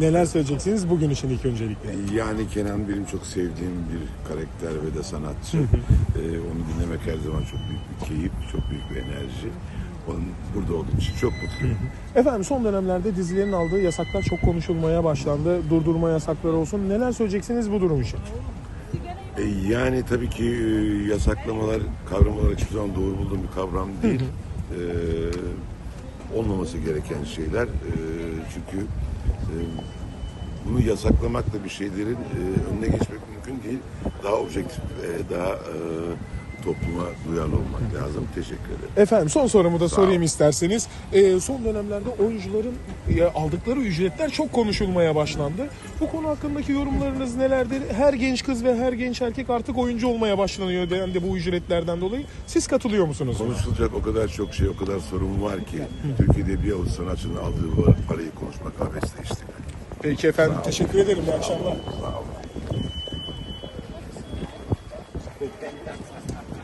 Neler söyleyeceksiniz bugün için ilk öncelikle? Yani Kenan benim çok sevdiğim bir karakter ve de sanatçı. Ee, onu dinlemek her zaman çok büyük bir keyif, çok büyük bir enerji. Onun burada olduğum için çok mutluyum. Efendim son dönemlerde dizilerin aldığı yasaklar çok konuşulmaya başlandı. Durdurma yasakları olsun. Neler söyleyeceksiniz bu durum için? Ee, yani tabii ki e, yasaklamalar, kavramalar hiçbir zaman doğru bulduğum bir kavram değil. Ee, olmaması gereken şeyler. Ee, çünkü e, bunu yasaklamakla bir şeylerin e, önüne geçmek mümkün değil. Daha objektif, e, daha e, topluma duyarlı olmak lazım. Teşekkür ederim. Efendim son sorumu da ol. sorayım isterseniz. Ee, son dönemlerde oyuncuların e, aldıkları ücretler çok konuşulmaya başlandı. Bu konu hakkındaki yorumlarınız nelerdir? Her genç kız ve her genç erkek artık oyuncu olmaya başlanıyor dendi bu ücretlerden dolayı. Siz katılıyor musunuz? Konuşulacak o kadar çok şey, o kadar sorun var ki Türkiye'de bir avuç sanatçının aldığı parayı konuşmak abesle işte. Peki efendim teşekkür ederim. İyi akşamlar. Sağ olun. Thank you.